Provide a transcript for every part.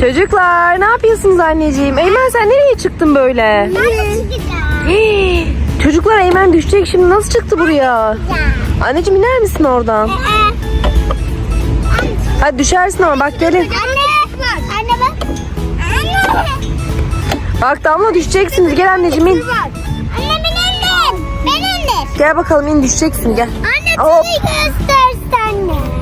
Çocuklar ne yapıyorsunuz anneciğim? Eymen sen nereye çıktın böyle? Hii, Çocuklar Eymen düşecek şimdi nasıl çıktı buraya? Anneciğim iner misin oradan? Hadi düşersin ama bak gelin. Anne bak. Anne bak. Anne. Bak Damla düşeceksiniz gel anneciğim in. Anne ben indim. Ben indim. Gel bakalım in düşeceksin gel. Anne Hop. göstersen de.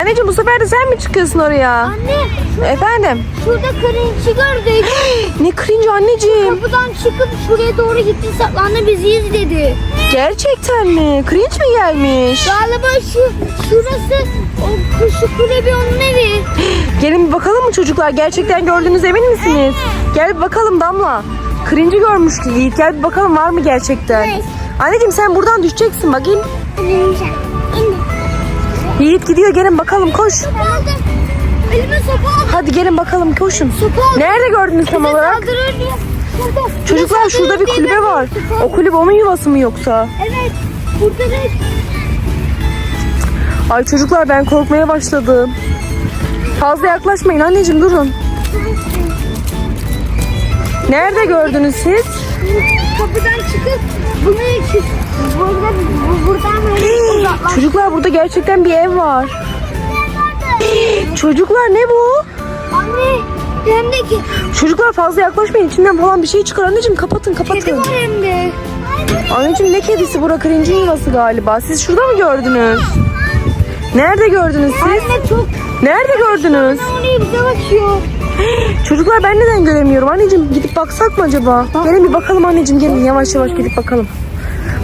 Anneciğim bu sefer de sen mi çıkıyorsun oraya? Anne Efendim? şurada karınçı gördük. Ne cringe anneciğim. Kapıdan çıkıp şuraya doğru gitti saklandı bizi izledi. Gerçekten mi? Cringe mi gelmiş? Galiba şu şurası o şu kulübü onun evi. Gelin bir bakalım mı çocuklar? Gerçekten gördüğünüz emin misiniz? Gel bir bakalım Damla. Cringe'i görmüş Yiğit. Gel bir bakalım var mı gerçekten? Evet. Anneciğim sen buradan düşeceksin bakayım. İneceğim. Yiğit gidiyor gelin bakalım koş. Elime sopa aldı. Hadi gelin bakalım koşun. Nerede gördünüz tam olarak? Çocuklar şurada bir kulübe var. O kulüp onun yuvası mı yoksa? Evet. Burada da Ay çocuklar ben korkmaya başladım. Fazla yaklaşmayın anneciğim durun. Nerede gördünüz siz? Kapıdan çıkıp bunu. Burada bu- buradan böyle. Çocuklar burada gerçekten bir ev var. Çocuklar ne bu? Anne hem de ki Çocuklar fazla yaklaşmayın. İçinden falan bir şey çıkar. Anneciğim kapatın kedi kapatın. var hem de. Anneciğim ne kedisi? Bura cringe'in yuvası galiba. Siz şurada mı gördünüz? Nerede gördünüz siz? Anne çok Nerede gördünüz? ne oluyor bize bakıyor. Çocuklar ben neden göremiyorum? Anneciğim gidip baksak mı acaba? Gelin bir bakalım anneciğim gelin yavaş yavaş gidip bakalım.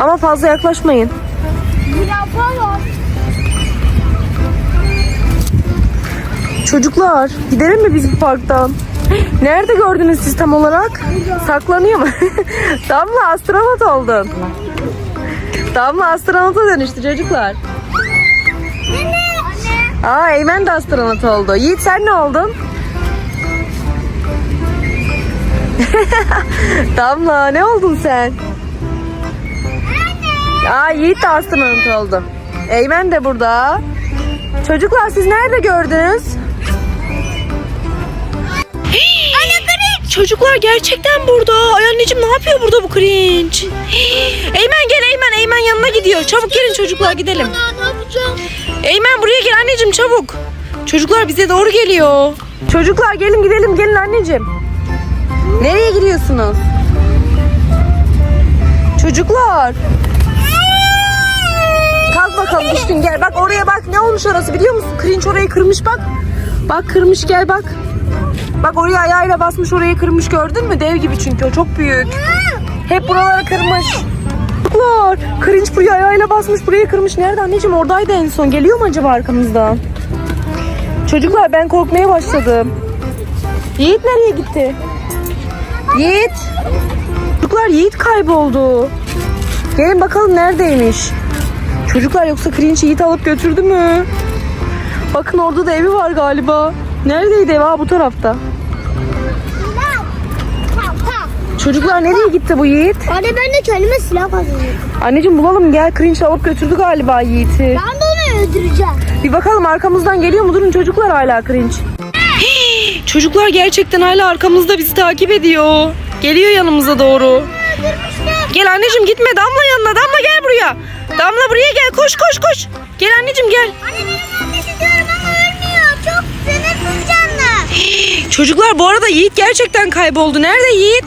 Ama fazla yaklaşmayın. Çocuklar gidelim mi biz bu parktan? Nerede gördünüz siz tam olarak? Saklanıyor mu? Damla astronot oldun. Damla astronota dönüştü çocuklar. Anne. Aa Eymen de astronot oldu. Yiğit sen ne oldun? Damla ne oldun sen? Aa Yiğit de astronot oldu. Eymen de burada. Çocuklar siz nerede gördünüz? Çocuklar gerçekten burada. Ay anneciğim ne yapıyor burada bu cringe? Eymen gel Eymen. Eymen yanına gidiyor. Çabuk gelin çocuklar gidelim. Ne yapacağım? Eymen buraya gel anneciğim çabuk. Çocuklar bize doğru geliyor. Çocuklar gelin gidelim gelin anneciğim. Nereye gidiyorsunuz? Çocuklar. Kalk bakalım düştün gel. Bak oraya bak ne olmuş orası biliyor musun? Cringe orayı kırmış bak. Bak kırmış gel bak. Bak oraya ayağıyla basmış orayı kırmış gördün mü? Dev gibi çünkü o çok büyük. Hep buraları kırmış. Çocuklar cringe buraya ayağıyla basmış burayı kırmış. Nerede anneciğim oradaydı en son. Geliyor mu acaba arkamızdan? Çocuklar ben korkmaya başladım. Yiğit nereye gitti? Yiğit. Çocuklar Yiğit kayboldu. Gelin bakalım neredeymiş. Çocuklar yoksa cringe Yiğit alıp götürdü mü? Bakın orada da evi var galiba. Neredeydi ev? Ha bu tarafta. Çocuklar nereye gitti bu Yiğit? Anne ben de kendime silah kazanıyorum. Anneciğim bulalım gel cringe alıp götürdü galiba Yiğit'i. Ben de onu öldüreceğim. Bir bakalım arkamızdan geliyor mu? Durun çocuklar hala cringe. Çocuklar gerçekten hala arkamızda bizi takip ediyor. Geliyor yanımıza doğru. Gel anneciğim gitme Damla yanına. Damla gel buraya. Damla buraya gel. Koş koş koş. Gel anneciğim gel. Anne benim ateş ediyorum ama ölmüyor. Çok sınırsız canlı. Çocuklar bu arada Yiğit gerçekten kayboldu. Nerede Yiğit?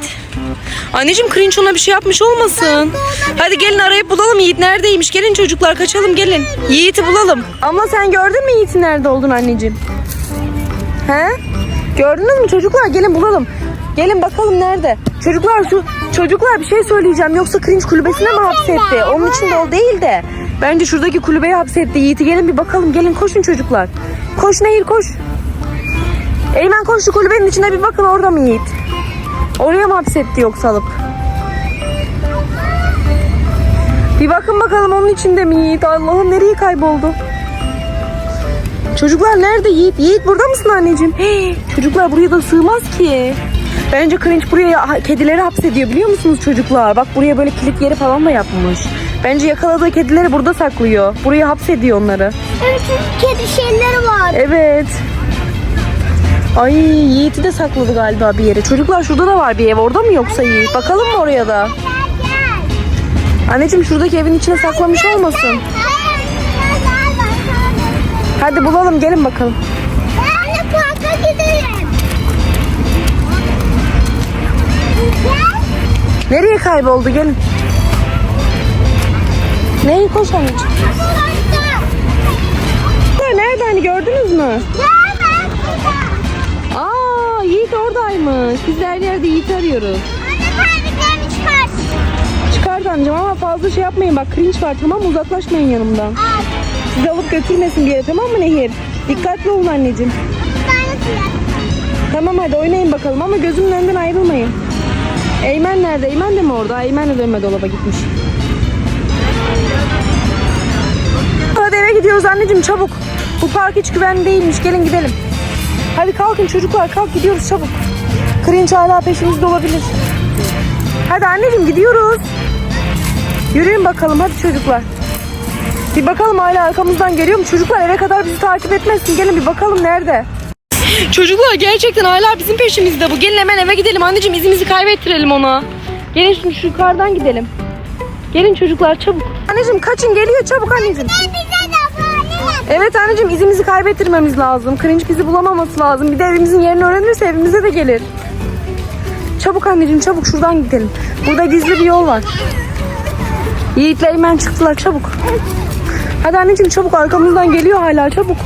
Anneciğim cringe ona bir şey yapmış olmasın. Hadi gelin arayıp bulalım Yiğit neredeymiş. Gelin çocuklar kaçalım gelin. Yiğit'i bulalım. Ama sen gördün mü Yiğit'in nerede olduğunu anneciğim? He? Gördünüz mü çocuklar? Gelin bulalım. Gelin bakalım nerede? Çocuklar şu çocuklar bir şey söyleyeceğim. Yoksa cringe kulübesine mi hapsetti? Onun için de o değil de. Bence şuradaki kulübeye hapsetti Yiğit'i. Gelin bir bakalım. Gelin koşun çocuklar. Koş Nehir koş. Eymen koş şu kulübenin içine bir bakın orada mı Yiğit? Oraya mı hapsetti yoksa alıp? Bir bakın bakalım onun içinde mi Yiğit? Allah'ım nereye kayboldu? Çocuklar nerede Yiğit? Yiğit burada mısın anneciğim? Hey, çocuklar buraya da sığmaz ki. Bence Cringe buraya kedileri hapsediyor biliyor musunuz çocuklar? Bak buraya böyle kilit yeri falan da yapmış. Bence yakaladığı kedileri burada saklıyor. Buraya hapsediyor onları. Evet çünkü kedi şeyleri var. Evet. Ay Yiğit'i de sakladı galiba bir yere. Çocuklar şurada da var bir ev. Orada mı yoksa Yiğit? Bakalım mı oraya da? Anneciğim şuradaki evin içine saklamış olmasın. Hadi bulalım gelin bakalım. Ben parka gidelim. Nereye kayboldu gelin. Neyi koş anneciğim. Nerede hani gördünüz mü? Aa Yiğit oradaymış. Biz de her yerde Yiğit'i arıyoruz. Çıkart anneciğim ama fazla şey yapmayın bak cringe var tamam? Uzaklaşmayın yanımdan. Sizi alıp götürmesin bir yere tamam mı Nehir? Dikkatli olun anneciğim. Tamam hadi oynayın bakalım ama gözümün önünden ayrılmayın. Eymen nerede? Eymen de mi orada? Eymen de dönme dolaba gitmiş. Hadi eve gidiyoruz anneciğim çabuk. Bu park hiç güvenli değilmiş. Gelin gidelim. Hadi kalkın çocuklar kalk gidiyoruz çabuk. Cringe hala peşimizde olabilir. Hadi anneciğim gidiyoruz. Yürüyün bakalım hadi çocuklar. Bir bakalım hala arkamızdan geliyor mu? Çocuklar eve kadar bizi takip etmezsin. Gelin bir bakalım nerede? Çocuklar gerçekten hala bizim peşimizde bu. Gelin hemen eve gidelim. Anneciğim izimizi kaybettirelim ona. Gelin şimdi şu yukarıdan gidelim. Gelin çocuklar çabuk. Anneciğim kaçın geliyor çabuk anneciğim. Evet anneciğim izimizi kaybettirmemiz lazım. Cringe bizi bulamaması lazım. Bir de evimizin yerini öğrenirse evimize de gelir. Çabuk anneciğim çabuk şuradan gidelim. Burada gizli bir yol var. Yiğit'le Eymen çıktılar çabuk. Hadi anneciğim çabuk arkamızdan geliyor hala çabuk.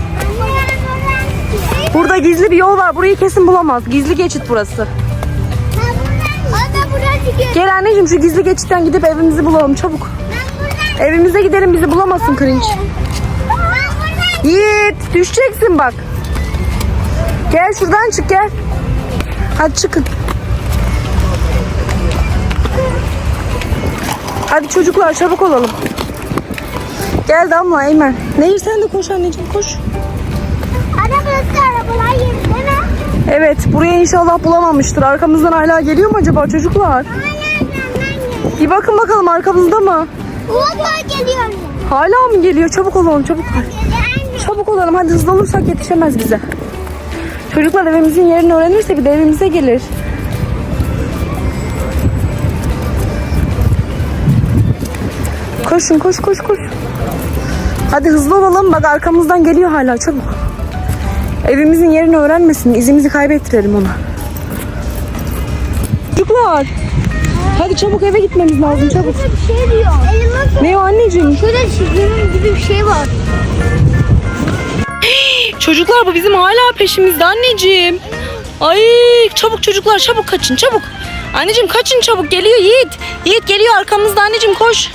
Burada gizli bir yol var. Burayı kesin bulamaz. Gizli geçit burası. Gel anneciğim şu gizli geçitten gidip evimizi bulalım çabuk. Evimize gidelim bizi bulamasın cringe. Yiğit düşeceksin bak. Gel şuradan çık gel. Hadi çıkın. Hadi çocuklar çabuk olalım. Gel Damla Eymen. Nehir sen de koş anneciğim koş. arabalar yerinde mi? Evet buraya inşallah bulamamıştır. Arkamızdan hala geliyor mu acaba çocuklar? Bir bakın bakalım arkamızda mı? Uğurlar geliyor. Hala mı geliyor? Çabuk olalım çabuk. Çabuk olalım hadi hızlı olursak yetişemez bize. Çocuklar evimizin yerini öğrenirse bir de evimize gelir. Koşun koş koş koş. Hadi hızlı olalım bak arkamızdan geliyor hala çabuk. Evimizin yerini öğrenmesin izimizi kaybettirelim ona. Çocuklar. Hadi çabuk eve gitmemiz lazım çabuk. Şurada bir şey diyor. Ne o anneciğim? Şurada çizginin gibi bir şey var. Çocuklar bu bizim hala peşimizde anneciğim. Ay çabuk çocuklar çabuk kaçın çabuk. Anneciğim kaçın çabuk geliyor Yiğit. Yiğit geliyor arkamızda anneciğim koş.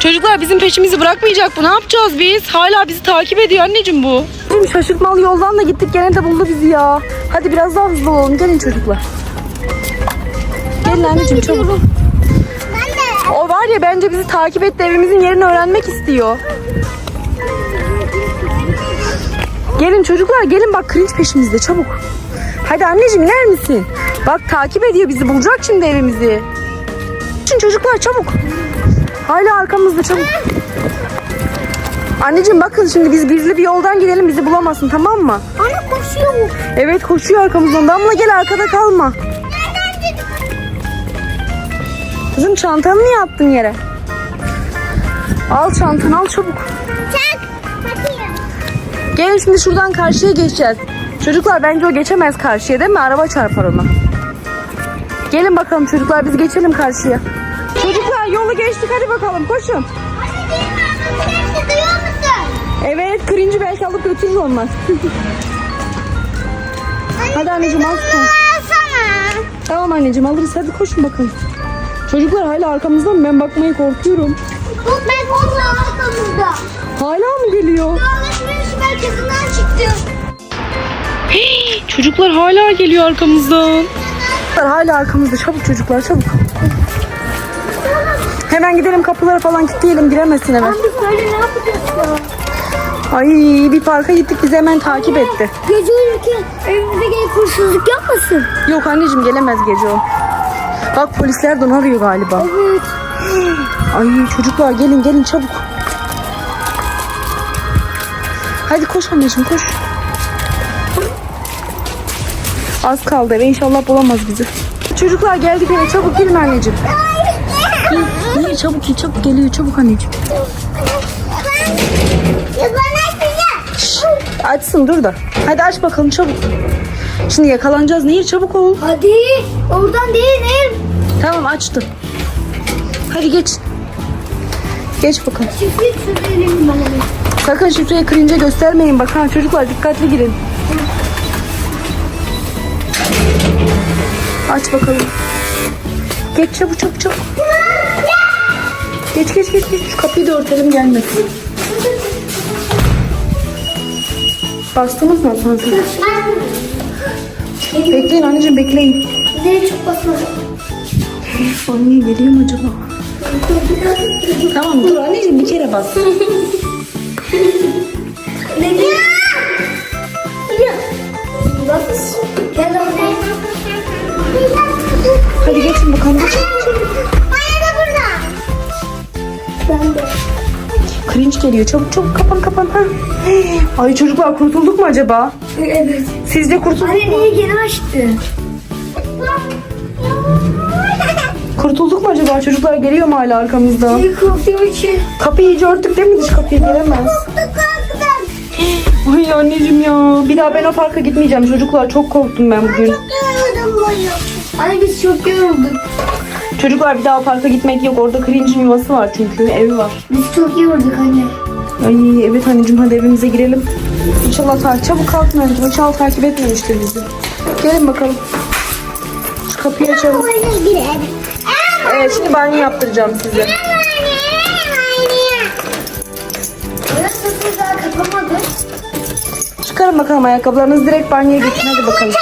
Çocuklar bizim peşimizi bırakmayacak bu. Ne yapacağız biz? Hala bizi takip ediyor anneciğim bu. Şaşırtmalı yoldan da gittik gene de buldu bizi ya. Hadi biraz daha hızlı olalım. Gelin çocuklar. Gelin anneciğim çabuk. Ben de. O var ya bence bizi takip etti. Evimizin yerini öğrenmek istiyor. Gelin çocuklar gelin bak cringe peşimizde çabuk. Hadi anneciğim iner misin? Bak takip ediyor bizi bulacak şimdi evimizi. Şimdi çocuklar çabuk. Hala arkamızda çabuk. Anneciğim bakın şimdi biz gizli bir yoldan gidelim bizi bulamasın tamam mı? Ana koşuyor. Evet koşuyor arkamızdan. Damla gel arkada kalma. Kızım çantanı niye attın yere? Al çantanı al çabuk. Bakayım. Gelin şimdi şuradan karşıya geçeceğiz. Çocuklar bence o geçemez karşıya değil mi? Araba çarpar ona. Gelin bakalım çocuklar biz geçelim karşıya. Çocuklar yolu geçtik hadi bakalım koşun. Hadi değil mi? Sesini duyuyor musun? Evet cringe'i belki alıp götürür onlar. hadi anneciğim al. sen. Sana. Tamam anneciğim alırız hadi koşun bakalım. Çocuklar hala arkamızda mı? Ben bakmaya korkuyorum. Bak ben onunla arkamızda. Hala mı geliyor? Alışveriş merkezinden çıktım. Çocuklar hala geliyor arkamızdan. Hala arkamızda. Çabuk çocuklar çabuk. Hemen gidelim kapıları falan kilitleyelim giremesin eve. Abi söyle ne yapacağız ya? Ay bir parka gittik bizi hemen takip etti. Gece uyurken evimize gelip hırsızlık yapmasın. Yok anneciğim gelemez gece o. Bak polisler de onu arıyor galiba. Evet. Ay çocuklar gelin gelin çabuk. Hadi koş anneciğim koş. Az kaldı eve inşallah bulamaz bizi. Çocuklar geldik eve çabuk girin anneciğim. Çabuk git çabuk geliyor çabuk anneciğim. Açsın dur da. Hadi aç bakalım çabuk. Şimdi yakalanacağız Nehir çabuk ol. Hadi. Oradan değil değil. Tamam açtım. Hadi geç. Geç bakalım. Şifre çözelim bana. Sakın şifreyi kırınca göstermeyin bak ha çocuklar dikkatli girin. Aç bakalım. Geç çabuk çabuk çabuk. Geç geç geç geç. Şu kapıyı da örtelim gelmesin. Bastınız mı asansörü? Bekleyin anneciğim bekleyin. Ne çok basmadım. Anne geliyor mu acaba? Tamam dur anneciğim bir kere bas. Ne oraya. Hadi geçin bakalım geçin. Ben de. Cringe geliyor. Çabuk çabuk kapan kapan. Ha. Ay çocuklar kurtulduk mu acaba? Evet. Sizce kurtulduk Anne mu? niye gene açtı? Kurtulduk mu acaba? Çocuklar geliyor mu hala arkamızda? Korktuğum için. Kapıyı iyice örttük değil mi? Dış kapıya giremez. Ay anneciğim ya. Bir daha ben o parka gitmeyeceğim. Çocuklar çok korktum ben bugün. Anne biz çok yorulduk. Çocuklar bir daha parka gitmek yok. Orada cringe'in yuvası var çünkü. Evi var. Biz çok yorulduk anne. Ay evet anneciğim hadi evimize girelim. İnşallah takip çabuk kalkın anneciğim. İnşallah takip etmemiştir bizi. Gelin bakalım. Şu kapıyı açalım. Evet şimdi banyo yaptıracağım size. Çıkarın bakalım ayakkabılarınızı direkt banyoya geçin hadi bakalım.